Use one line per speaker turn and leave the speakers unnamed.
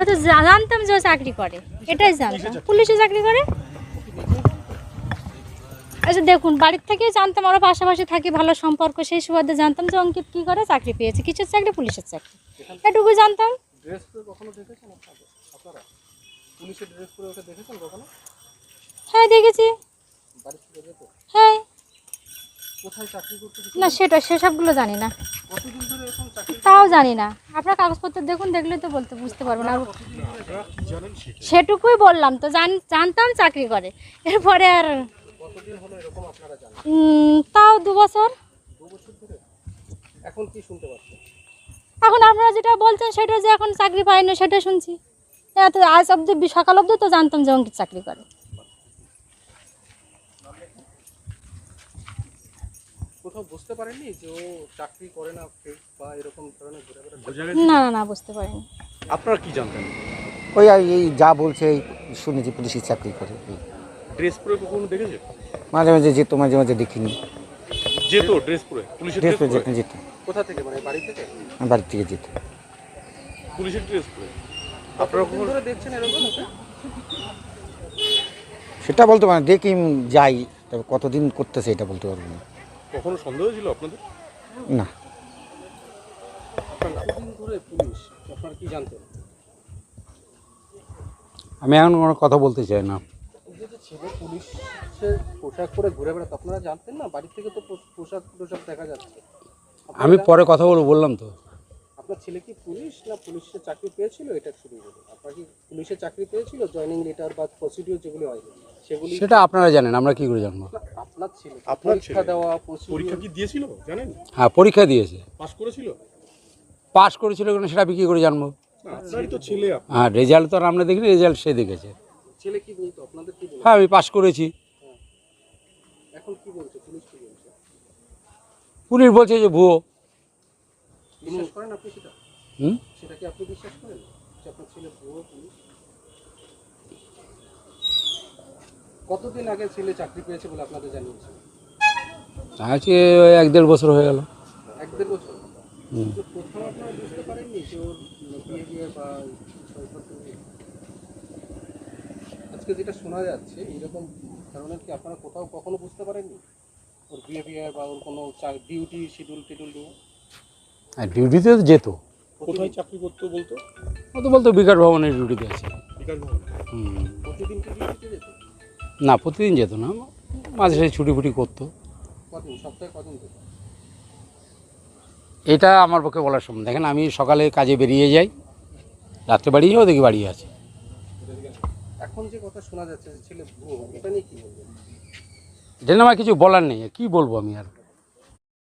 আমরা তো জানতাম যে ও চাকরি করে। এটাই জানতাম। পুলিশে চাকরি করে। আচ্ছা দেখুন বাড়ির থেকে জানতাম আমরা পাশাপাশি থাকি ভালো সম্পর্ক। সেই সুবাদে জানতাম যে অঙ্কিত কী করে চাকরি পেয়েছে। কিসের চাকরি? পুলিশের চাকরি। এটুকু জানতাম। হ্যাঁ দেখেছি। হ্যাঁ
কোথায় চাকরি করতে গেছে?
না সেটা সেসবগুলো জানি না।
কতদিন ধরে এরকম চাকরি
তাও জানি না। আপনার কাগজপত্র দেখুন দেখলে তো বলতে বুঝতে পারবেন। না সেটুকুই বললাম তো জান জানতাম চাকরি করে। এরপরে আর
কতদিন হলো এরকম আপনারা জানেন?
উম, তাও দু বছর।
দু বছর ধরে? এখন কি শুনতে পাচ্ছেন?
এখন আপনারা যেটা বলছেন সেটা যে এখন চাকরি পাইনি সেটা শুনছি। এত আজ অব্দি সকাল অব্দি তো জানতাম যে অঙ্কিত চাকরি করে।
কোথাও বুঝতে পারেননি যে ও চাকরি করে না বা এরকম ধরনের
না না না বুঝতে পারিনি।
আপনারা কি জানতেন?
ওই আর এই যা বলছে এই শুনেছি পুলিশের চাকরি করে এই।
ড্রেস পরে কখনো দেখেছে?
মাঝে মাঝে যেত মাঝে মাঝে দেখিনি।
যেত ড্রেস পরে? পুলিশের
ড্রেস
ড্রেস
পরে যেত
কোথা থেকে? মানে বাড়ি থেকে?
আমার বাড়ি থেকে যেত।
পুলিশের ড্রেস পরে? আপনারা
কতদিন
কখনো
ধরে দেখছেন এরকম ওকে?
সেটা বলতে পারি না, দেখি যাই। তবে কতদিন করতেছে এটা বলতে পারব না।
কখনো সন্দেহ ছিল আপনাদের?
না।
কতদিন পুলিশ? আপনারা কি জানতেন?
আমি এখন কোনো কথা বলতে চাই না।
ছেলে পুলিশের পোশাক পরে ঘুরে বেড়াতো আপনারা জানতেন না? বাড়ি থেকে তো পোশাক টোশাক দেখা যাচ্ছে।
আমি পরে কথা বলব বললাম তো।
আপনার ছেলে কি পুলিশ না পুলিশের চাকরি পেয়েছিল? এটা শুরু করুন। আপনার কি পুলিশের চাকরি পেয়েছিল? জয়নিং লেটার বা প্রসিডিওর যেগুলি হয় সেগুলি
সেটা আপনারা জানেন আমরা কি করে জানব?
না, আপনার ছেলে
আপনার
পরীক্ষা দেওয়া
পরীক্ষা কি দিয়েছিল জানেন?
হ্যাঁ পরীক্ষা দিয়েছে।
পাস করেছিল?
পাস করেছিল কিনা সেটা আমি কী করে জানব।
না, আপনারই তো ছেলে আপনি।
হ্যাঁ রেজাল্ট তো আর আমরা দেখিনি রেজাল্ট সে দেখেছে।
ছেলে কি বলতো? আপনাদের কি
হ্যাঁ আমি পাস করেছি।
এখন কি বলছে? পুলিশ কি বলছে?
পুলিশ বলছে যে ভুয়ো।
বিশ্বাস করেন আপনি সেটা?
হুম?
সেটা কি আপনি বিশ্বাস করেন? যে আপনার ছেলে ভুয়ো পুলিশ? কতদিন আগে ছেলে চাকরি পেয়েছে বলে আপনাদের জানিয়েছে
আজকে ওই এক দেড় বছর হয়ে গেল।
এক দেড় বছর? তো প্রথম আপনারা বুঝতে পারেননি যে ওর বিহেভিয়ার বা আজকে যেটা শোনা যাচ্ছে এইরকম ধরনের কি আপনারা কোথাও কখনো বুঝতে পারেননি? ওর বিহেভিয়ার বা ওর কোনো ডিউটি শিডিউল টিডিউল নিয়ে?
আর ডিউটিতে তো যেত।
কোথায় চাকরি করতো বলতো?
ও তো বলতো বিকাশ ভবনের ডিউটিতে আছে।
বিকাশ ভবনে।
হুম।
প্রতিদিন কি ডিউটিতে যেত?
না প্রতিদিন যেত না। মাঝে সাঝে ছুটি ফুটি করতো। এটা আমার পক্ষে বলার সম্ভব দেখেন আমি সকালে কাজে বেরিয়ে যাই রাত্রে বাড়ি যাও দেখি বাড়ি আছে
এখন যে কথা শোনা যাচ্ছে ছেলে এটা নিয়ে কি বলবেন?
এটা নিয়ে আমার কিছু বলার নেই কি বলব আমি আর?